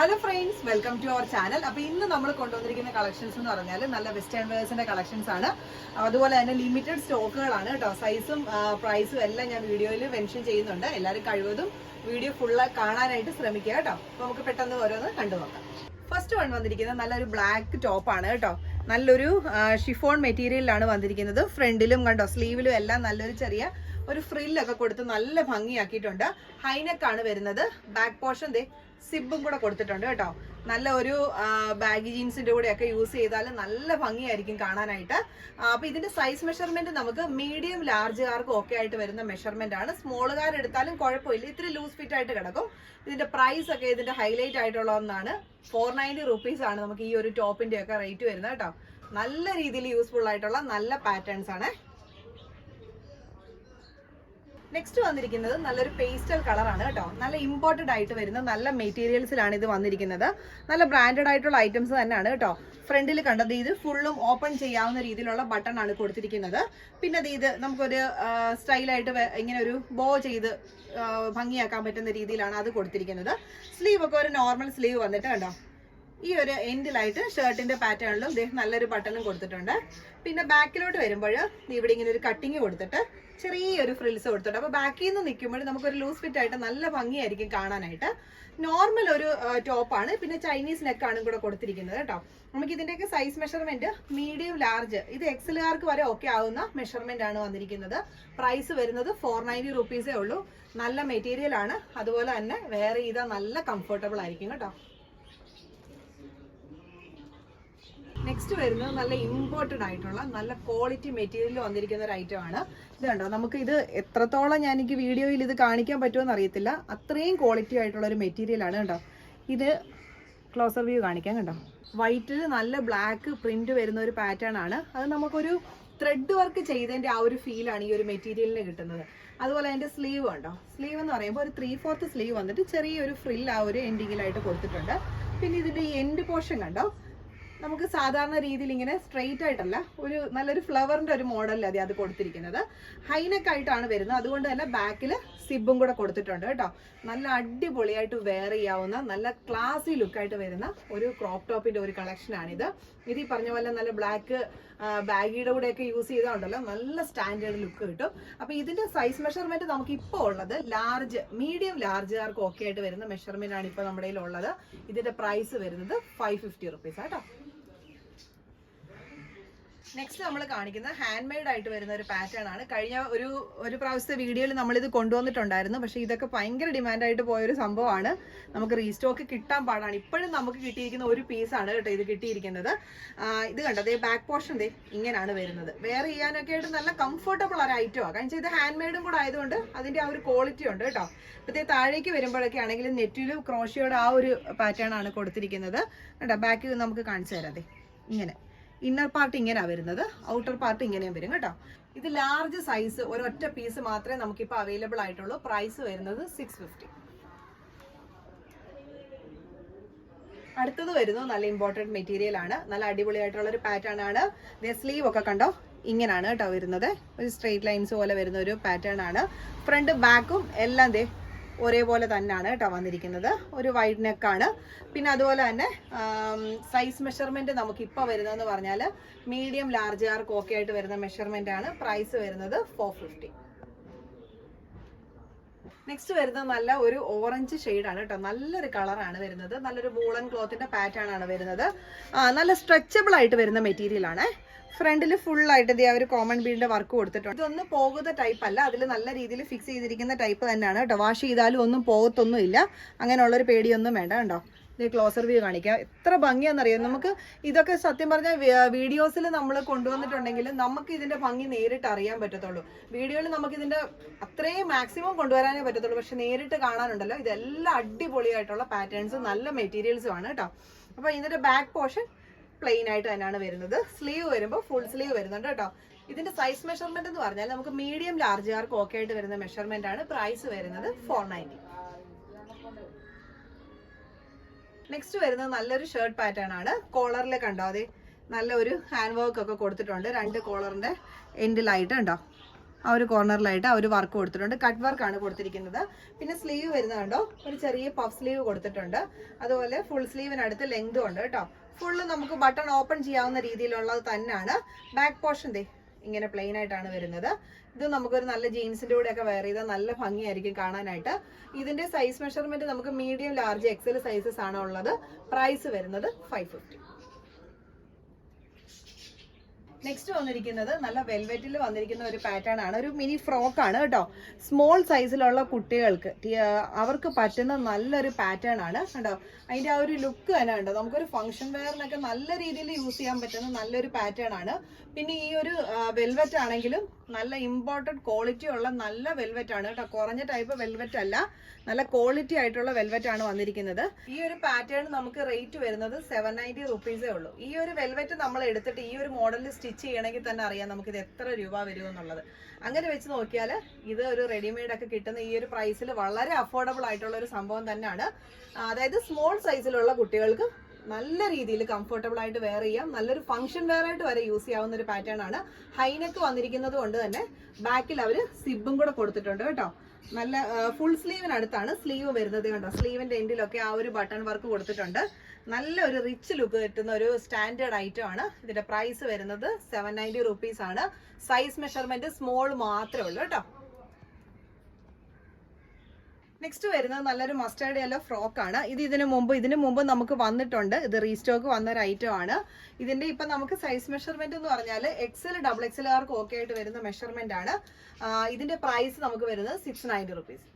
Hello friends welcome to our channel അപ്പൊ ഇന്ന് നമ്മൾ കൊണ്ടുവന്നിരിക്കുന്ന കളക്ഷൻസ് എന്ന് പറഞ്ഞാൽ നല്ല വെസ്റ്റേൺ വെയേഴ്സിന്റെ കളക്ഷൻസ് ആണ്. അതുപോലെ തന്നെ ലിമിറ്റഡ് സ്റ്റോക്കുകളാണ് കേട്ടോ സൈസും പ്രൈസും എല്ലാം ഞാൻ വീഡിയോയിൽ മെൻഷൻ ചെയ്യുന്നുണ്ട്. എല്ലാവരും കഴിവതും വീഡിയോ ഫുള്ള് കാണാനായിട്ട് ശ്രമിക്കുക കേട്ടോ അപ്പൊ നമുക്ക് പെട്ടെന്ന് ഓരോന്ന് കണ്ടു നോക്കാം. ഫസ്റ്റ് വൺ വന്നിരിക്കുന്നത് നല്ലൊരു ബ്ലാക്ക് ടോപ്പ് ആണ് കേട്ടോ നല്ലൊരു ഷിഫോൺ മെറ്റീരിയലിലാണ് വന്നിരിക്കുന്നത്. ഫ്രണ്ടിലും കണ്ടോ സ്ലീവിലും എല്ലാം നല്ലൊരു ചെറിയ ഒരു ഫ്രില്ലൊക്കെ കൊടുത്ത് നല്ല ഭംഗിയാക്കിയിട്ടുണ്ട്. ഹൈനെക്കാണ് വരുന്നത്. ബാക്ക് പോർഷൻ ദേ സിബും കൂടെ കൊടുത്തിട്ടുണ്ട് കേട്ടോ. നല്ല ഒരു ബാഗി ജീൻസിന്റെ കൂടെ ഒക്കെ യൂസ് ചെയ്താൽ നല്ല ഭംഗിയായിരിക്കും കാണാനായിട്ട്. അപ്പൊ ഇതിന്റെ സൈസ് മെഷർമെന്റ് നമുക്ക് മീഡിയം ലാർജുകാർക്കും ഒക്കെ ആയിട്ട് വരുന്ന മെഷർമെന്റ് ആണ്. സ്മോളുകാർ എടുത്താലും കുഴപ്പമില്ല. ഇത്തിരി ലൂസ് ഫിറ്റ് ആയിട്ട് കിടക്കും. ഇതിന്റെ പ്രൈസ് ഒക്കെ ഇതിന്റെ ഹൈലൈറ്റ് ആയിട്ടുള്ള ഒന്നാണ്. ഫോർ നയന്റി റുപ്പീസ് ആണ് നമുക്ക് ഈ ഒരു ടോപ്പിന്റെ ഒക്കെ റേറ്റ് വരുന്നത് കേട്ടോ. നല്ല രീതിയിൽ യൂസ്ഫുൾ ആയിട്ടുള്ള നല്ല പാറ്റേൺസ് ആണ്. നെക്സ്റ്റ് വന്നിരിക്കുന്നത് നല്ലൊരു പേസ്റ്റൽ കളറാണ് കേട്ടോ. നല്ല ഇമ്പോർട്ടഡ് ആയിട്ട് വരുന്ന നല്ല മെറ്റീരിയൽസിലാണ് ഇത് വന്നിരിക്കുന്നത്. നല്ല ബ്രാൻഡഡ് ആയിട്ടുള്ള ഐറ്റംസ് തന്നെയാണ് കേട്ടോ. ഫ്രണ്ടിൽ കണ്ടത് ഇത് ഫുള്ളും ഓപ്പൺ ചെയ്യാവുന്ന രീതിയിലുള്ള ബട്ടൺ ആണ് കൊടുത്തിരിക്കുന്നത്. പിന്നെ ഇത് നമുക്കൊരു സ്റ്റൈലായിട്ട് ഇങ്ങനെ ഒരു ബോ ചെയ്ത് ഭംഗിയാക്കാൻ പറ്റുന്ന രീതിയിലാണ് അത് കൊടുത്തിരിക്കുന്നത്. സ്ലീവ് ഒക്കെ ഒരു നോർമൽ സ്ലീവ് വന്നിട്ട് കണ്ടോ? ഈ ഒരു എൻഡിലായിട്ട് ഷർട്ടിന്റെ പാറ്റേണിലും ഇദ്ദേഹം നല്ലൊരു ബട്ടണും കൊടുത്തിട്ടുണ്ട്. പിന്നെ ബാക്കിലോട്ട് വരുമ്പോൾ ഇവിടെ ഇങ്ങനെ ഒരു കട്ടിങ് കൊടുത്തിട്ട് ചെറിയൊരു ഫ്രിൽസ് കൊടുത്തിട്ട് അപ്പൊ ബാക്കിൽ നിന്ന് നിൽക്കുമ്പോൾ നമുക്കൊരു ലൂസ് ഫിറ്റ് ആയിട്ട് നല്ല ഭംഗിയായിരിക്കും കാണാനായിട്ട്. നോർമൽ ഒരു ടോപ്പാണ് പിന്നെ ചൈനീസ് നെക്കാണ് കൂടെ കൊടുത്തിരിക്കുന്നത് കേട്ടോ. നമുക്ക് ഇതിന്റെയൊക്കെ സൈസ് മെഷർമെന്റ് മീഡിയം ലാർജ് ഇത് എക്സലുകാർക്ക് വരെ ഓക്കെ ആവുന്ന മെഷർമെന്റ് ആണ് വന്നിരിക്കുന്നത്. പ്രൈസ് വരുന്നത് ഫോർ നയന്റി റുപ്പീസേ ഉള്ളൂ. നല്ല മെറ്റീരിയൽ ആണ്. അതുപോലെ തന്നെ വേറെ ചെയ്താൽ നല്ല കംഫർട്ടബിൾ ആയിരിക്കും കേട്ടോ. നെക്സ്റ്റ് വരുന്നത് നല്ല ഇമ്പോർട്ടഡ് ആയിട്ടുള്ള നല്ല ക്വാളിറ്റി മെറ്റീരിയൽ വന്നിരിക്കുന്ന ഒരു ഐറ്റം ആണ്. ഇത് കണ്ടോ? നമുക്ക് ഇത് എത്രത്തോളം ഞാൻ എനിക്ക് വീഡിയോയിൽ ഇത് കാണിക്കാൻ പറ്റുമെന്ന് അറിയത്തില്ല. അത്രയും ക്വാളിറ്റി ആയിട്ടുള്ള ഒരു മെറ്റീരിയൽ ആണ് കേട്ടോ ഇത് ക്ലോസർ വ്യൂ കാണിക്കാം കേട്ടോ വൈറ്റിൽ നല്ല ബ്ലാക്ക് പ്രിന്റ് വരുന്ന ഒരു പാറ്റേൺ ആണ്. അത് നമുക്കൊരു ത്രെഡ് വർക്ക് ചെയ്തതിന്റെ ആ ഒരു ഫീലാണ് ഈ ഒരു മെറ്റീരിയലിന് കിട്ടുന്നത്. അതുപോലെ അതിന്റെ സ്ലീവ് കണ്ടോ? സ്ലീവ് എന്ന് പറയുമ്പോൾ ഒരു ത്രീ ഫോർത്ത് സ്ലീവ് വന്നിട്ട് ചെറിയൊരു ഫ്രിൽ ആ ഒരു എൻഡിങ്ങിലായിട്ട് കൊടുത്തിട്ടുണ്ട്. പിന്നെ ഇതിന്റെ ഈ എൻഡ് പോർഷൻ കണ്ടോ? നമുക്ക് സാധാരണ രീതിയിൽ ഇങ്ങനെ സ്ട്രെയിറ്റ് ആയിട്ടല്ല ഒരു നല്ലൊരു ഫ്ലവറിന്റെ ഒരു മോഡലിൽ അതെ അത് കൊടുത്തിരിക്കുന്നത്. ഹൈനെക്ക് ആയിട്ടാണ് വരുന്നത്. അതുകൊണ്ട് തന്നെ ബാക്കിൽ സിബും കൂടെ കൊടുത്തിട്ടുണ്ട് കേട്ടോ. നല്ല അടിപൊളിയായിട്ട് വെയർ ചെയ്യാവുന്ന നല്ല ക്ലാസി ലുക്കായിട്ട് വരുന്ന ഒരു ക്രോപ്പ് ടോപ്പിന്റെ ഒരു കളക്ഷനാണിത് ഇത് ഈ പറഞ്ഞ പോലെ നല്ല ബ്ലാക്ക് ബാഗിയുടെ ഒക്കെ യൂസ് ചെയ്താണ്ടല്ലോ നല്ല സ്റ്റാൻഡേർഡ് ലുക്ക് കിട്ടും. അപ്പൊ ഇതിന്റെ സൈസ് മെഷർമെന്റ് നമുക്ക് ഇപ്പോൾ ഉള്ളത് ലാർജ് മീഡിയം ലാർജുകാർക്ക് ഓക്കെ ആയിട്ട് വരുന്ന മെഷർമെന്റ് ആണ് ഇപ്പോൾ നമ്മുടെ ഉള്ളത് ഇതിന്റെ പ്രൈസ് വരുന്നത് ഫൈവ് ഫിഫ്റ്റി റുപ്പീസ് ആട്ടോ നെക്സ്റ്റ് നമ്മൾ കാണിക്കുന്ന ഹാൻഡ് മെയ്ഡ് ആയിട്ട് വരുന്ന ഒരു പാറ്റേൺ ആണ്. കഴിഞ്ഞ ഒരു ഒരു പ്രാവശ്യത്തെ വീഡിയോയിൽ നമ്മൾ ഇത് കൊണ്ടുവന്നിട്ടുണ്ടായിരുന്നു. പക്ഷെ ഇതൊക്കെ ഭയങ്കര ഡിമാൻഡ് ആയിട്ട് പോയ ഒരു സംഭവമാണ്. നമുക്ക് റീസ്റ്റോക്ക് കിട്ടാൻ പാടാണ്. ഇപ്പോഴും നമുക്ക് കിട്ടിയിരിക്കുന്ന ഒരു പീസാണ് കേട്ടോ ഇത് കിട്ടിയിരിക്കുന്നത്. ഇത് കണ്ടോ? ദേ ബാക്ക് പോർഷൻ ദേ ഇങ്ങനെയാണ് വരുന്നത്. വേറെ ചെയ്യാനൊക്കെ ആയിട്ട് നല്ല കംഫർട്ടബിൾ ഒരു ഐറ്റമാണ് കാരണം ഇത് ഹാൻഡ് മെയ്ഡും കൂടെ ആയതുകൊണ്ട് അതിന്റെ ആ ഒരു ക്വാളിറ്റി ഉണ്ട് കേട്ടോ. ഇപ്പത്തെ താഴേക്ക് വരുമ്പോഴൊക്കെ ആണെങ്കിൽ നെറ്റിലും ക്രോഷിയോടെ ആ ഒരു പാറ്റേൺ ആണ് കൊടുത്തിരിക്കുന്നത്. കേട്ടോ ബാക്ക് നമുക്ക് കാണിച്ചു തരാം ദേ. ഇങ്ങനെ. ഇന്നർ പാർട്ട് ഇങ്ങനെയാ വരുന്നത്. ഔട്ടർ പാർട്ട് ഇങ്ങനെയും വരും കേട്ടോ. ഇത് ലാർജ് സൈസ് ഒരൊറ്റ പീസ് മാത്രമേ നമുക്കിപ്പോൾ അവൈലബിൾ ആയിട്ടുള്ളൂ. പ്രൈസ് വരുന്നത് സിക്സ് ഫിഫ്റ്റി അടുത്തത് വരുന്നു നല്ല ഇമ്പോർട്ടന്റ് മെറ്റീരിയൽ ആണ്. നല്ല അടിപൊളിയായിട്ടുള്ള ഒരു പാറ്റേൺ ആണ് സ്ലീവ് ഒക്കെ കണ്ടോ? ഇങ്ങനെയാണ് കേട്ടോ വരുന്നത്. ഒരു സ്ട്രെയിറ്റ് ലൈൻസ് പോലെ വരുന്ന ഒരു പാറ്റേൺ ആണ്. ഫ്രണ്ട് ബാക്കും എല്ലാം ദേ ഒരേപോലെ തന്നെയാണ് കേട്ടോ വന്നിരിക്കുന്നത്. ഒരു വൈഡ് നെക്കാണ് പിന്നെ അതുപോലെ തന്നെ സൈസ് മെഷർമെന്റ് നമുക്ക് ഇപ്പോൾ വരുന്നതെന്ന് പറഞ്ഞാൽ മീഡിയം ലാർജ് ആർക്ക് ഓക്കെ ആയിട്ട് വരുന്ന മെഷർമെന്റ് ആണ്. പ്രൈസ് വരുന്നത് ഫോർ ഫിഫ്റ്റി നെക്സ്റ്റ് വരുന്നത് നല്ല ഒരു ഓറഞ്ച് ആണ് കേട്ടോ. നല്ലൊരു കളറാണ് വരുന്നത്. നല്ലൊരു വൂളൻ ക്ലോത്തിന്റെ പാറ്റേൺ ആണ് വരുന്നത്. നല്ല സ്ട്രെച്ചബിൾ ആയിട്ട് വരുന്ന മെറ്റീരിയൽ ആണ്. ഫ്രണ്ടിൽ ഫുൾ ആയിട്ട് ഇതേ ആ ഒരു കോമൺ ബീഡിന്റെ വർക്ക് കൊടുത്തിട്ടുണ്ട്. ഇതൊന്നും പോകുന്ന ടൈപ്പ് അല്ല. അതിൽ നല്ല രീതിയിൽ ഫിക്സ് ചെയ്തിരിക്കുന്ന ടൈപ്പ് തന്നെയാണ് കേട്ടോ. വാഷ് ചെയ്താലും ഒന്നും പോകത്തൊന്നും ഇല്ല. അങ്ങനെയുള്ളൊരു പേടിയൊന്നും വേണ്ട കേട്ടോ. ഇത് ക്ലോസർ വ്യൂ കാണിക്കാം. എത്ര ഭംഗിയാണെന്നറിയാം? നമുക്ക് ഇതൊക്കെ സത്യം പറഞ്ഞാൽ വീഡിയോസിൽ നമ്മൾ കൊണ്ടുവന്നിട്ടുണ്ടെങ്കിൽ നമുക്ക് ഇതിന്റെ ഭംഗി നേരിട്ട് അറിയാൻ പറ്റത്തുള്ളൂ. വീഡിയോയിൽ നമുക്ക് ഇതിന്റെ അത്രയും മാക്സിമം കൊണ്ടുവരാനേ പറ്റത്തുള്ളൂ. പക്ഷെ നേരിട്ട് കാണാനുണ്ടല്ലോ. ഇതെല്ലാം അടിപൊളിയായിട്ടുള്ള പാറ്റേൺസും നല്ല മെറ്റീരിയൽസും ആണ് കേട്ടോ. അപ്പൊ ഇതിന്റെ ബാക്ക് പോർഷൻ പ്ലെയിൻ ആയിട്ട് തന്നെയാണ് വരുന്നത്. സ്ലീവ് വരുമ്പോൾ ഫുൾ സ്ലീവ് വരുന്നുണ്ട് കേട്ടോ. ഇതിന്റെ സൈസ് മെഷർമെന്റ് എന്ന് പറഞ്ഞാൽ നമുക്ക് മീഡിയം ലാർജുകാർക്ക് ഓക്കെ ആയിട്ട് വരുന്ന മെഷർമെന്റ് ആണ് പ്രൈസ് വരുന്നത് ഫോർ നയന്റി നെക്സ്റ്റ് വരുന്നത് നല്ലൊരു ഷർട്ട് പാറ്റേൺ ആണ്. കോളറിൽ കണ്ടോ? അതെ നല്ല ഒരു ഹാൻഡ് വർക്ക് ഒക്കെ കൊടുത്തിട്ടുണ്ട്. രണ്ട് കോളറിന്റെ എൻഡിലായിട്ട് ഉണ്ടോ ആ ഒരു കോർണറിലായിട്ട് ആ ഒരു വർക്ക് കൊടുത്തിട്ടുണ്ട്. കട്ട് വർക്ക് ആണ് കൊടുത്തിരിക്കുന്നത്. പിന്നെ സ്ലീവ് വരുന്നത് കണ്ടോ? ഒരു ചെറിയ പഫ് സ്ലീവ് കൊടുത്തിട്ടുണ്ട്. അതുപോലെ ഫുൾ സ്ലീവിനടുത്ത് ലെങ്തും ഉണ്ട് കേട്ടോ. ഫുള്ള് നമുക്ക് ബട്ടൺ ഓപ്പൺ ചെയ്യാവുന്ന രീതിയിലുള്ളത് തന്നെയാണ്. ബാക്ക് പോർഷൻ ദേ ഇങ്ങനെ പ്ലെയിൻ ആയിട്ടാണ് വരുന്നത്. ഇത് നമുക്കൊരു നല്ല ജീൻസിന്റെ കൂടെ ഒക്കെ വെയർ ചെയ്താൽ നല്ല ഭംഗിയായിരിക്കും കാണാനായിട്ട്. ഇതിന്റെ സൈസ് മെഷർമെന്റ് നമുക്ക് മീഡിയം ലാർജ് എക്സൽ സൈസസ് ആണ് ഉള്ളത്. പ്രൈസ് വരുന്നത് ഫൈവ് ഫിഫ്റ്റി നെക്സ്റ്റ് വന്നിരിക്കുന്നത് നല്ല വെൽവെറ്റിൽ വന്നിരിക്കുന്ന ഒരു പാറ്റേൺ ആണ്. ഒരു മിനി ഫ്രോക്ക് ആണ് കേട്ടോ. സ്മോൾ സൈസിലുള്ള കുട്ടികൾക്ക് അവർക്ക് പറ്റുന്ന നല്ലൊരു പാറ്റേൺ ആണ് കേട്ടോ. അതിന്റെ ആ ഒരു ലുക്ക് തന്നെ ഉണ്ട് നമുക്കൊരു ഫംഗ്ഷൻ വെയറിനൊക്കെ നല്ല രീതിയിൽ യൂസ് ചെയ്യാൻ പറ്റുന്ന നല്ലൊരു പാറ്റേൺ ആണ്. പിന്നെ ഈ ഒരു വെൽവെറ്റ് ആണെങ്കിലും നല്ല ഇമ്പോർട്ടന്റ് ക്വാളിറ്റി ഉള്ള നല്ല വെൽവെറ്റ് ആണ് കേട്ടോ. കുറഞ്ഞ ടൈപ്പ് വെൽവെറ്റ് അല്ല. നല്ല ക്വാളിറ്റി ആയിട്ടുള്ള വെൽവെറ്റ് ആണ് വന്നിരിക്കുന്നത്. ഈ ഒരു പാറ്റേൺ നമുക്ക് റേറ്റ് വരുന്നത് സെവൻ നയന്റി റുപ്പീസേ ഉള്ളൂ. ഈ ഒരു വെൽവെറ്റ് നമ്മൾ എടുത്തിട്ട് ഈ ഒരു മോഡലിൽ സ്റ്റിച്ച് ചെയ്യണമെങ്കിൽ തന്നെ അറിയാം നമുക്ക് ഇത് എത്ര രൂപ വരും എന്നുള്ളത്. അങ്ങനെ വെച്ച് നോക്കിയാൽ ഇത് ഒരു റെഡിമെയ്ഡ് ഒക്കെ കിട്ടുന്ന ഈ ഒരു പ്രൈസിൽ വളരെ അഫോർഡബിൾ ആയിട്ടുള്ള ഒരു സംഭവം തന്നെയാണ്. അതായത് സ്മോൾ സൈസിലുള്ള കുട്ടികൾക്ക് നല്ല രീതിയിൽ കംഫർട്ടബിൾ ആയിട്ട് വെയർ ചെയ്യാം. നല്ലൊരു ഫംഗ്ഷൻ വെയർ ആയിട്ട് വരെ യൂസ് ചെയ്യാവുന്ന ഒരു പാറ്റേൺ ആണ്. ഹൈനെക്ക് വന്നിരിക്കുന്നത് കൊണ്ട് തന്നെ ബാക്കിൽ അവർ സിബും കൂടെ കൊടുത്തിട്ടുണ്ട് കേട്ടോ. നല്ല ഫുൾ സ്ലീവിനടുത്താണ് സ്ലീവ് വരുന്നത് കണ്ടോ? സ്ലീവിന്റെ എൻഡിലൊക്കെ ആ ഒരു ബട്ടൺ വർക്ക് കൊടുത്തിട്ടുണ്ട്. നല്ല ഒരു റിച്ച് ലുക്ക് കിട്ടുന്ന ഒരു സ്റ്റാൻഡേർഡ് ഐറ്റം ആണ്. ഇതിന്റെ പ്രൈസ് വരുന്നത് സെവൻ നയന്റി റുപ്പീസ് ആണ്. സൈസ് മെഷർമെന്റ് സ്മോൾ മാത്രമേ ഉള്ളൂ കേട്ടോ. നെക്സ്റ്റ് വരുന്നത് നല്ലൊരു മസ്റ്റേർഡ് യെല്ലോ ഫ്രോക്ക് ആണ്. ഇത് ഇതിനു മുമ്പ് ഇതിനു മുമ്പ് നമുക്ക് വന്നിട്ടുണ്ട്. ഇത് റീസ്റ്റോക്ക് വന്ന ഒരു ഐറ്റം ആണ്. ഇതിന്റെ ഇപ്പൊ നമുക്ക് സൈസ് മെഷർമെന്റ് എന്ന് പറഞ്ഞാൽ എക്സൽ ഡബിൾ എക്സൽ ആർക്ക് ഓക്കെ ആയിട്ട് വരുന്ന മെഷർമെന്റ് ആണ്. ഇതിന്റെ പ്രൈസ് നമുക്ക് വരുന്നത് സിക്സ് നയന്റി റുപ്പീസ്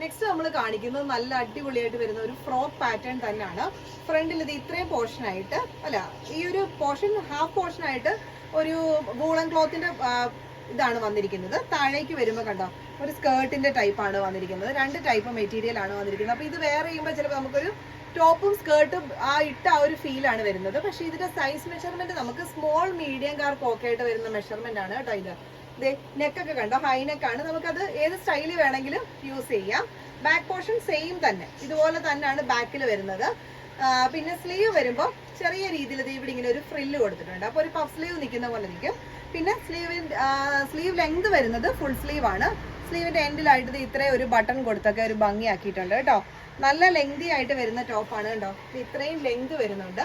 നെക്സ്റ്റ് നമ്മൾ കാണിക്കുന്നത് നല്ല അടിപൊളിയായിട്ട് വരുന്ന ഒരു ഫ്രോക്ക് പാറ്റേൺ തന്നെയാണ്. ഫ്രണ്ടിൽ ഇത് ഇത്രയും പോർഷൻ ആയിട്ട് അല്ല ഈ ഒരു പോർഷൻ ഹാഫ് പോർഷൻ ആയിട്ട് ഒരു വൂളൻ ക്ലോത്തിന്റെ ഇതാണ് വന്നിരിക്കുന്നത്. താഴേക്ക് വരുമ്പോൾ കണ്ടോ ഒരു സ്കേർട്ടിന്റെ ടൈപ്പ് ആണ് വന്നിരിക്കുന്നത്. രണ്ട് ടൈപ്പ് മെറ്റീരിയൽ ആണ് വന്നിരിക്കുന്നത്. അപ്പൊ ഇത് വേറെ ചെയ്യുമ്പോൾ ചിലപ്പോൾ നമുക്കൊരു ടോപ്പും സ്കേർട്ടും ആ ഇട്ട ആ ഒരു ആണ് വരുന്നത്. പക്ഷെ ഇതിന്റെ സൈസ് മെഷർമെന്റ് നമുക്ക് സ്മോൾ മീഡിയം കാർക്ക് ഓക്കെ ആയിട്ട് വരുന്ന മെഷർമെന്റ് ആണ് കേട്ടോ ഇത്. നെക്കൊക്കെ കണ്ടോ? ഹൈ നെക്കാണ് നമുക്കത് ഏത് സ്റ്റൈലിൽ വേണമെങ്കിലും യൂസ് ചെയ്യാം. ബാക്ക് പോർഷൻ സെയിം തന്നെ. ഇതുപോലെ തന്നെയാണ് ബാക്കിൽ വരുന്നത്. പിന്നെ സ്ലീവ് വരുമ്പോൾ ചെറിയ രീതിയിൽ ഇവിടെ ഇങ്ങനെ ഒരു ഫ്രില്ല് കൊടുത്തിട്ടുണ്ട്. അപ്പോൾ ഒരു പഫ് സ്ലീവ് നിൽക്കുന്ന പോലെ നിൽക്കും. പിന്നെ സ്ലീവിന്റെ സ്ലീവ് ലെങ്ത് വരുന്നത് ഫുൾ സ്ലീവ് ആണ്. സ്ലീവിന്റെ എൻഡിലായിട്ട് ഇത് ഇത്രയും ഒരു ബട്ടൺ കൊടുത്തൊക്കെ ഒരു ഭംഗിയാക്കിയിട്ടുണ്ട് കേട്ടോ. നല്ല ലെങ്തി ആയിട്ട് വരുന്ന ടോപ്പാണ് കേട്ടോ. ഇത് ഇത്രയും ലെങ്ത് വരുന്നുണ്ട്.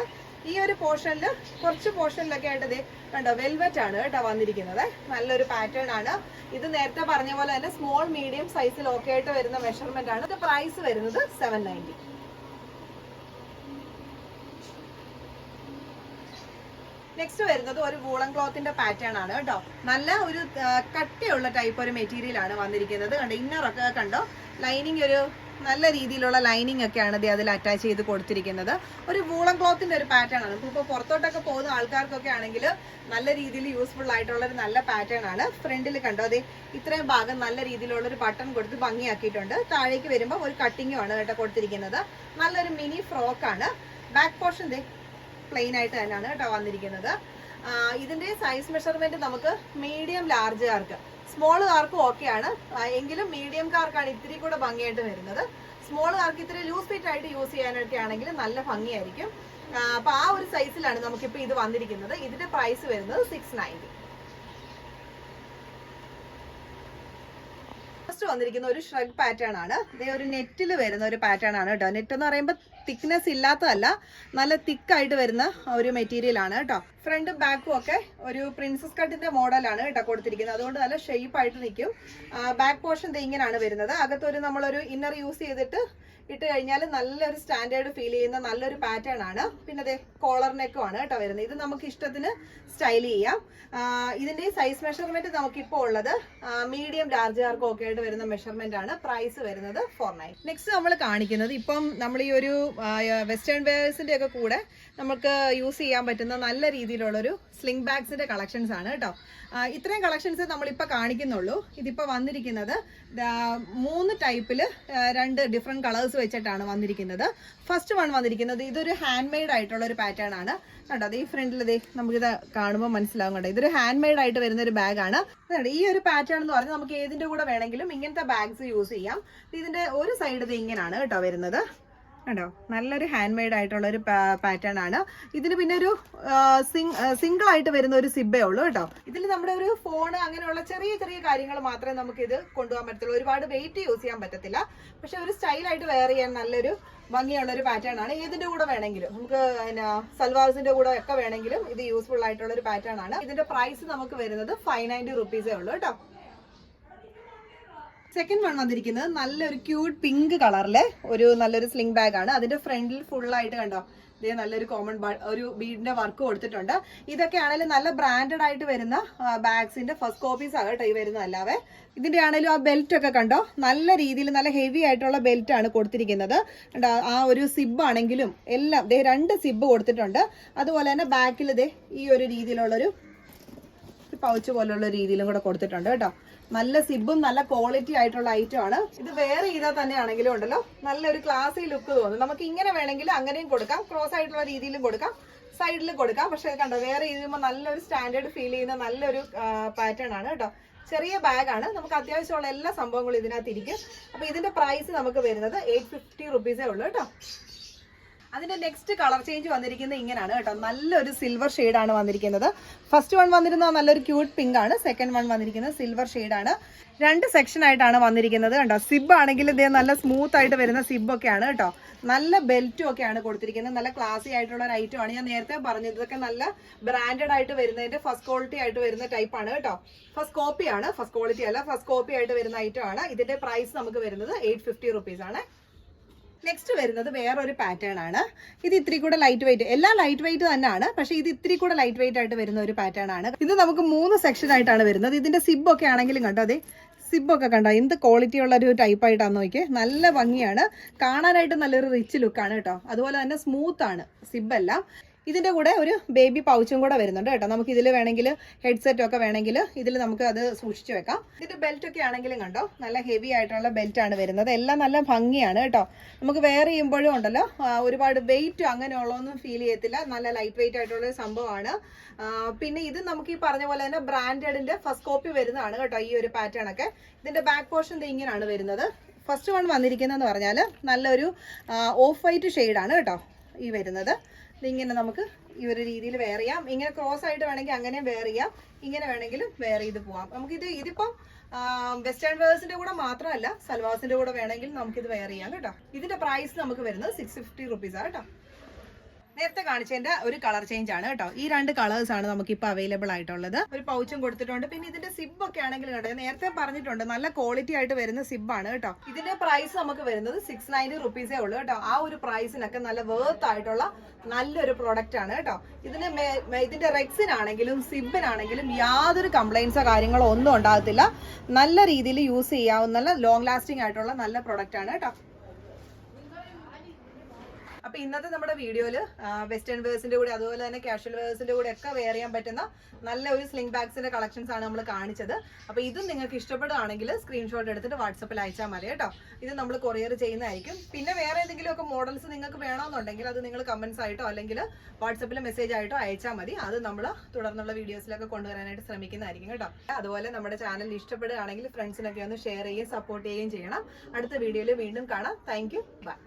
ഈ ഒരു പോർഷനിൽ കുറച്ച് പോർഷനിലൊക്കെ ആയിട്ട് ഇത് കണ്ടോ വെൽവെറ്റ് ആണ് കേട്ടോ വന്നിരിക്കുന്നത്. നല്ലൊരു പാറ്റേൺ ആണ്. ഇത് നേരത്തെ പറഞ്ഞ പോലെ തന്നെ സ്മോൾ മീഡിയം സൈസിൽ ഓക്കെ ആയിട്ട് വരുന്ന മെഷർമെന്റ് ആണ്. ഇത് പ്രൈസ് വരുന്നത് സെവൻ നയന്റി നെക്സ്റ്റ് വരുന്നത് ഒരു വൂളൻ ക്ലോത്തിന്റെ പാറ്റേൺ ആണ് കേട്ടോ. നല്ല ഒരു കട്ടിയുള്ള ടൈപ്പ് ഒരു മെറ്റീരിയൽ ആണ് വന്നിരിക്കുന്നത്. കണ്ടോ ഇന്നറൊക്കെ കണ്ടോ? ലൈനിങ് ഒരു നല്ല രീതിയിലുള്ള ലൈനിങ് ഒക്കെയാണ് ഇത് അതിൽ അറ്റാച്ച് ചെയ്ത് കൊടുത്തിരിക്കുന്നത്. ഒരു വൂളൻ ക്ലോത്തിന്റെ ഒരു പാറ്റേൺ ആണ്. ഇപ്പോൾ പുറത്തോട്ടൊക്കെ പോകുന്ന ആൾക്കാർക്കൊക്കെ ആണെങ്കിൽ നല്ല രീതിയിൽ യൂസ്ഫുൾ ആയിട്ടുള്ള ഒരു നല്ല പാറ്റേൺ ആണ്. ഫ്രണ്ടിൽ കണ്ടോ അതെ ഇത്രയും ഭാഗം നല്ല രീതിയിലുള്ള ഒരു ബട്ടൺ കൊടുത്ത് ഭംഗിയാക്കിയിട്ടുണ്ട്. താഴേക്ക് വരുമ്പോൾ ഒരു കട്ടിങ്ങും ആണ് കേട്ടോ കൊടുത്തിരിക്കുന്നത്. നല്ലൊരു മിനി ഫ്രോക്കാണ് ബാക്ക് പോർഷൻ പ്ലെയിൻ ആയിട്ട് തന്നെയാണ് കേട്ടോ വന്നിരിക്കുന്നത്. ഇതിന്റെ സൈസ് മെഷർമെന്റ് നമുക്ക് മീഡിയം ലാർജ് കാർക്ക് സ്മോൾ കാർക്കും ആണ്. എങ്കിലും മീഡിയം കാർക്കാണ് ഇത്തിരി കൂടെ ഭംഗിയായിട്ട് വരുന്നത്. സ്മോൾ കാർക്ക് ഇത്തിരി ലൂസ് ഫിറ്റ് ആയിട്ട് യൂസ് ചെയ്യാനൊക്കെ ആണെങ്കിൽ നല്ല ഭംഗിയായിരിക്കും. അപ്പോൾ അപ്പൊ ആ ഒരു സൈസിലാണ് നമുക്കിപ്പോ ഇത് വന്നിരിക്കുന്നത്. ഇതിന്റെ പ്രൈസ് വരുന്നത് സിക്സ് നയന്റി ഫസ്റ്റ് വന്നിരിക്കുന്ന ഒരു ഷ്രഗ് പാറ്റേൺ ആണ്. ഇതേ ഒരു നെറ്റിൽ വരുന്ന ഒരു പാറ്റേൺ ആണ് കേട്ടോ. നെറ്റ് എന്ന് പറയുമ്പോൾ തിക്നെസ് ഇല്ലാത്തതല്ല നല്ല തിക്കായിട്ട് വരുന്ന ഒരു മെറ്റീരിയൽ ആണ് കേട്ടോ. ഫ്രണ്ടും ബാക്കും ഒക്കെ ഒരു പ്രിൻസസ് കട്ടിന്റെ മോഡലാണ് കേട്ടോ കൊടുത്തിരിക്കുന്നത്. അതുകൊണ്ട് നല്ല ഷേപ്പ് ആയിട്ട് നിൽക്കും. ബാക്ക് പോർഷൻ ഇങ്ങനെയാണ് വരുന്നത്. അകത്തൊരു നമ്മളൊരു ഇന്നർ യൂസ് ചെയ്തിട്ട് ഇട്ട് കഴിഞ്ഞാൽ നല്ലൊരു സ്റ്റാൻഡേർഡ് ഫീൽ ചെയ്യുന്ന നല്ലൊരു പാറ്റേൺ ആണ്. പിന്നെ അതെ കോളർ നെക്കും ആണ് കേട്ടോ വരുന്നത്. ഇത് നമുക്ക് ഇഷ്ടത്തിന് സ്റ്റൈൽ ചെയ്യാം. ഇതിന്റെ സൈസ് മെഷർമെന്റ് നമുക്ക് ഇപ്പോൾ ഉള്ളത് മീഡിയം ലാർജുകാർക്കും ഒക്കെ ആയിട്ട് വരുന്ന മെഷർമെന്റ് ആണ് പ്രൈസ് വരുന്നത് ഫോർ നയൻ നെക്സ്റ്റ് നമ്മൾ കാണിക്കുന്നത്. ഇപ്പം നമ്മൾ ഈ ഒരു വെസ്റ്റേൺ വെയേഴ്സിന്റെ ഒക്കെ കൂടെ നമുക്ക് യൂസ് ചെയ്യാൻ പറ്റുന്ന നല്ല രീതിയിലുള്ളൊരു സ്ലിംഗ് ബാഗ്സിന്റെ കളക്ഷൻസ് ആണ് കേട്ടോ. ഇത്രയും കളക്ഷൻസ് നമ്മളിപ്പോൾ കാണിക്കുന്നുള്ളൂ. ഇതിപ്പോൾ വന്നിരിക്കുന്നത് മൂന്ന് ടൈപ്പിൽ രണ്ട് ഡിഫറെന്റ് കളേഴ്സ് വെച്ചിട്ടാണ് വന്നിരിക്കുന്നത്. ഫസ്റ്റ് വൺ വന്നിരിക്കുന്നത് ഇതൊരു ഹാൻഡ് മെയ്ഡ് ആയിട്ടുള്ള ഒരു പാറ്റേൺ ആണ്. കേട്ടോ അത് ഈ ഫ്രണ്ടിൽ ഇതേ നമുക്കിത് കാണുമ്പോൾ മനസ്സിലാവും കേട്ടോ ഇതൊരു ഹാൻഡ് മെയ്ഡ് ആയിട്ട് വരുന്ന ഒരു ബാഗാണ് ഈ ഒരു പാറ്റേൺ എന്ന് പറഞ്ഞാൽ നമുക്ക് ഏതിന്റെ കൂടെ വേണമെങ്കിലും ഇങ്ങനത്തെ ബാഗ്സ് യൂസ് ചെയ്യാം. ഇതിന്റെ ഒരു സൈഡ് ഇത് ഇങ്ങനെയാണ് കേട്ടോ വരുന്നത്. കണ്ടോ? നല്ലൊരു ഹാൻഡ് മെയ്ഡ് ആയിട്ടുള്ള ഒരു പാറ്റേൺ ആണ്. ഇതിന് പിന്നെ ഒരു സിംഗിൾ ആയിട്ട് വരുന്ന ഒരു സിബേ ഉള്ളൂ കേട്ടോ. ഇതിൽ നമ്മുടെ ഒരു ഫോൺ അങ്ങനെയുള്ള ചെറിയ ചെറിയ കാര്യങ്ങൾ മാത്രമേ നമുക്ക് ഇത് കൊണ്ടുപോകാൻ പറ്റത്തുള്ളൂ. ഒരുപാട് വെയിറ്റ് യൂസ് ചെയ്യാൻ പറ്റത്തില്ല. പക്ഷെ ഒരു സ്റ്റൈലായിട്ട് വെയർ ചെയ്യാൻ നല്ലൊരു ഭംഗിയുള്ള ഒരു പാറ്റേൺ ആണ്. ഏതിന്റെ കൂടെ വേണമെങ്കിലും. നമുക്ക് പിന്നെ സൽവാർസിന്റെ കൂടെ ഒക്കെ വേണമെങ്കിലും ഇത് യൂസ്ഫുൾ ആയിട്ടുള്ള ഒരു പാറ്റേൺ ആണ്. ഇതിന്റെ പ്രൈസ് നമുക്ക് വരുന്നത് ഫൈവ് നയന്റി റുപ്പീസേ ഉള്ളൂ കേട്ടോ. സെക്കൻഡ് വൺ വന്നിരിക്കുന്നത് നല്ലൊരു ക്യൂട്ട് പിങ്ക് കളറിലെ ഒരു നല്ലൊരു സ്ലിംഗ് ബാഗ് ആണ്. അതിന്റെ ഫ്രണ്ടിൽ ഫുൾ ആയിട്ട് കണ്ടോ? ഇതേ നല്ലൊരു കോമൺ ഒരു ബീഡിന്റെ വർക്ക് കൊടുത്തിട്ടുണ്ട്. ഇതൊക്കെ ആണെങ്കിലും നല്ല ബ്രാൻഡഡ് ആയിട്ട് വരുന്ന ബാഗ്സിന്റെ ഫസ്റ്റ് കോപ്പീസ് ആണ് കേട്ടോ ഈ വരുന്നതല്ലാതെ ഇതിന്റെ ആണെങ്കിലും ആ ബെൽറ്റ് ഒക്കെ കണ്ടോ? നല്ല രീതിയിൽ നല്ല ഹെവി ആയിട്ടുള്ള ബെൽറ്റ് ആണ് കൊടുത്തിരിക്കുന്നത്. ആ ഒരു സിബ് ആണെങ്കിലും എല്ലാം ദേ രണ്ട് സിബ് കൊടുത്തിട്ടുണ്ട്. അതുപോലെ തന്നെ ബാക്കിൽ ദേ ഈ ഒരു രീതിയിലുള്ളൊരു പൗച്ച് പോലുള്ള രീതിയിലും കൂടെ കൊടുത്തിട്ടുണ്ട് കേട്ടോ. നല്ല സിബും നല്ല ക്വാളിറ്റി ആയിട്ടുള്ള ഐറ്റം ആണ്. ഇത് വേറെ ചെയ്താൽ തന്നെ ആണെങ്കിലും ഉണ്ടല്ലോ. നല്ലൊരു ക്ലാസ്സി ലുക്ക് തോന്നും. നമുക്ക് ഇങ്ങനെ വേണമെങ്കിൽ അങ്ങനെയും കൊടുക്കാം. ക്രോസ് ആയിട്ടുള്ള രീതിയിലും കൊടുക്കാം. സൈഡിൽ കൊടുക്കാം. പക്ഷെ കണ്ടോ വേറെ ചെയ്യുമ്പോൾ നല്ലൊരു സ്റ്റാൻഡേർഡ് ഫീൽ ചെയ്യുന്ന നല്ലൊരു പാറ്റേൺ ആണ് കേട്ടോ. ചെറിയ ബാഗാണ് നമുക്ക് അത്യാവശ്യമുള്ള എല്ലാ സംഭവങ്ങളും ഇതിനകത്ത് ഇരിക്കും. അപ്പൊ ഇതിന്റെ പ്രൈസ് നമുക്ക് വരുന്നത് എയ്റ്റ് ഫിഫ്റ്റി റുപ്പീസേ ഉള്ളൂ കേട്ടോ. അതിന്റെ നെക്സ്റ്റ് കളർ ചേഞ്ച് വന്നിരിക്കുന്നത് ഇങ്ങനെയാണ് കേട്ടോ. നല്ലൊരു സിൽവർ ആണ് വന്നിരിക്കുന്നത്. ഫസ്റ്റ് വൺ വന്നിരുന്ന നല്ലൊരു ക്യൂട്ട് പിങ്ക് ആണ്. സെക്കൻഡ് വൺ വന്നിരിക്കുന്നത് സിൽവർ ആണ്. രണ്ട് സെക്ഷൻ ആയിട്ടാണ് വന്നിരിക്കുന്നത് കേട്ടോ സിബ് ആണെങ്കിൽ ഇതേ നല്ല സ്മൂത്ത് ആയിട്ട് വരുന്ന സിബ് ഒക്കെയാണ് കേട്ടോ. നല്ല ബെൽറ്റും ഒക്കെയാണ് കൊടുത്തിരിക്കുന്നത്. നല്ല ക്ലാസി ആയിട്ടുള്ള ഒരു ഐറ്റം ആണ്. ഞാൻ നേരത്തെ പറഞ്ഞത് ഇതൊക്കെ നല്ല ബ്രാൻഡഡ് ആയിട്ട് വരുന്നതിന്റെ ഫസ്റ്റ് ക്വാളിറ്റി ആയിട്ട് വരുന്ന ടൈപ്പ് ആണ് കേട്ടോ. ഫസ്റ്റ് കോപ്പി ആണ്. ഫസ്റ്റ് ക്വാളിറ്റി അല്ല. ഫസ്റ്റ് കോപ്പി ആയിട്ട് വരുന്ന ഐറ്റം ആണ്. ഇതിന്റെ പ്രൈസ് നമുക്ക് വരുന്നത് എയ്റ്റ് ഫിഫ്റ്റി റുപ്പീസ് ആണ്. നെക്സ്റ്റ് വരുന്നത് വേറൊരു പാറ്റേൺ ആണ്. ഇത് ഇത്തിരി കൂടെ ലൈറ്റ് വെയിറ്റ് എല്ലാം ലൈറ്റ് വെയിറ്റ് തന്നെയാണ് പക്ഷേ ഇത് ഇത്തിരി കൂടെ ലൈറ്റ് വെയിറ്റ് ആയിട്ട് വരുന്ന ഒരു പാറ്റേൺ ആണ്. ഇത് നമുക്ക് മൂന്ന് സെക്ഷൻ ആയിട്ടാണ് വരുന്നത്. ഇതിന്റെ സിബ് ഒക്കെ ആണെങ്കിലും കണ്ടോ അതെ സിബൊക്കെ കണ്ടോ? എന്ത് ക്വാളിറ്റി ഉള്ള ഒരു ടൈപ്പ് ആയിട്ടാന്ന് നോക്കിയേ. നല്ല ഭംഗിയാണ്. കാണാനായിട്ട് നല്ലൊരു റിച്ച് ലുക്കാണ് കേട്ടോ. അതുപോലെ തന്നെ സ്മൂത്ത് ആണ് സിബ് ഇതിന്റെ കൂടെ ഒരു ബേബി പൗച്ചും കൂടെ വരുന്നുണ്ട് കേട്ടോ. നമുക്ക് ഇതിൽ വേണമെങ്കിൽ ഹെഡ്സെറ്റ് ഒക്കെ വേണമെങ്കിൽ ഇതിൽ നമുക്ക് അത് സൂക്ഷിച്ചു വെക്കാം. ഇതിന്റെ ബെൽറ്റ് ഒക്കെ ആണെങ്കിലും കണ്ടോ? നല്ല ഹെവി ആയിട്ടുള്ള ബെൽറ്റ് ആണ് വരുന്നത്. എല്ലാം നല്ല ഭംഗിയാണ് കേട്ടോ. നമുക്ക് വെയർ ചെയ്യുമ്പോഴും ഉണ്ടല്ലോ ഒരുപാട് വെയിറ്റ് അങ്ങനെയുള്ളതൊന്നും ഫീൽ ചെയ്യത്തില്ല. നല്ല ലൈറ്റ് വെയിറ്റ് ആയിട്ടുള്ള ഒരു സംഭവമാണ്. പിന്നെ ഇത് നമുക്ക് ഈ പറഞ്ഞ പോലെ തന്നെ ബ്രാൻഡഡിന്റെ ഫസ്റ്റ് കോപ്പി വരുന്നതാണ് കേട്ടോ ഈ ഒരു പാറ്റേൺ ഒക്കെ. ഇതിന്റെ ബാക്ക് പോർഷൻ ഇങ്ങനെയാണ് വരുന്നത്. ഫസ്റ്റ് വൺ വന്നിരിക്കുന്നതെന്ന് പറഞ്ഞാൽ നല്ലൊരു ഓഫ് വൈറ്റ് ഷെയ്ഡാണ് കേട്ടോ ഈ വരുന്നത്. ഇതിങ്ങനെ നമുക്ക് ഈ ഒരു രീതിയിൽ വെയർ ചെയ്യാം. ഇങ്ങനെ ക്രോസ് ആയിട്ട് വേണമെങ്കിൽ അങ്ങനെ വെയർ ചെയ്യാം. ഇങ്ങനെ വേണമെങ്കിലും വെയർ ചെയ്ത് പോവാം. ഇത് ഇതിപ്പം വെസ്റ്റേൺ വേഴ്സിന്റെ കൂടെ മാത്രമല്ല സൽവാസിന്റെ കൂടെ വേണമെങ്കിൽ ഇത് വെയർ ചെയ്യാം കേട്ടോ. ഇതിന്റെ പ്രൈസ് നമുക്ക് വരുന്നത് സിക്സ് ഫിഫ്റ്റി റുപ്പീസാണ് കേട്ടോ. നേരത്തെ കാണിച്ചതിന്റെ ഒരു കളർ ചേഞ്ച് ആണ് കേട്ടോ. ഈ രണ്ട് കളേഴ്സ് ആണ് നമുക്ക് ഇപ്പൊ അവൈലബിൾ ആയിട്ടുള്ളത്. ഒരു പൗച്ചും കൊടുത്തിട്ടുണ്ട്. പിന്നെ ഇതിന്റെ സിബ് ഒക്കെ ആണെങ്കിൽ കേട്ടോ നേരത്തെ പറഞ്ഞിട്ടുണ്ട് നല്ല ക്വാളിറ്റി ആയിട്ട് വരുന്ന സിബ് ആണ് കേട്ടോ. ഇതിന്റെ പ്രൈസ് നമുക്ക് വരുന്നത് സിക്സ് നയന്റി റുപ്പീസേ ഉള്ളൂ കേട്ടോ. ആ ഒരു പ്രൈസിനൊക്കെ നല്ല വേർത്ത് ആയിട്ടുള്ള നല്ലൊരു പ്രോഡക്റ്റ് ആണ് കേട്ടോ. ഇതിന് ഇതിന്റെ റെക്സിനാണെങ്കിലും സിബിനാണെങ്കിലും യാതൊരു കംപ്ലൈൻസോ കാര്യങ്ങളോ ഒന്നും ഉണ്ടാകത്തില്ല. നല്ല രീതിയിൽ യൂസ് ചെയ്യാവുന്ന ലോങ് ലാസ്റ്റിംഗ് ആയിട്ടുള്ള നല്ല പ്രോഡക്റ്റ് ആണ് കേട്ടോ. അപ്പൊ ഇന്നത്തെ നമ്മുടെ വീഡിയോയിൽ വെസ്റ്റേൺ വേഴ്സിന്റെ കൂടെ അതുപോലെ തന്നെ കാഷ്വൽ വേഴ്സിന്റെ കൂടെ ഒക്കെ വെയർ ചെയ്യാൻ പറ്റുന്ന നല്ല ഒരു സ്ലിംഗ് ബാഗ്സിന്റെ കളക്ഷൻസ് ആണ് നമ്മൾ കാണിച്ചത്. അപ്പൊ ഇതും നിങ്ങൾക്ക് ഇഷ്ടപ്പെടുകയാണെങ്കിൽ സ്ക്രീൻഷോട്ട് എടുത്തിട്ട് വാട്സപ്പിൽ അയച്ചാൽ മതി കേട്ടോ. ഇത് നമ്മൾ കൊറിയർ ചെയ്യുന്നതായിരിക്കും. പിന്നെ വേറെ ഏതെങ്കിലും ഒക്കെ മോഡൽസ് നിങ്ങൾക്ക് വേണമെന്നുണ്ടെങ്കിൽ അത് നിങ്ങൾ കമന്റ്സ് ആയിട്ടോ അല്ലെങ്കിൽ വാട്സപ്പിൽ മെസ്സേജ് ആയിട്ടോ അയച്ചാൽ മതി. അത് നമ്മൾ തുടർന്നുള്ള വീഡിയോസിലൊക്കെ കൊണ്ടുവരാനായിട്ട് ശ്രമിക്കുന്നതായിരിക്കും കേട്ടോ. അതുപോലെ നമ്മുടെ ചാനൽ ഇഷ്ടപ്പെടുകയാണെങ്കിൽ ഫ്രണ്ട്സിനൊക്കെ ഒന്ന് ഷെയർ ചെയ്യുകയും സപ്പോർട്ട് ചെയ്യുകയും ചെയ്യണം. അടുത്ത വീഡിയോയിൽ വീണ്ടും കാണാം. Thank you by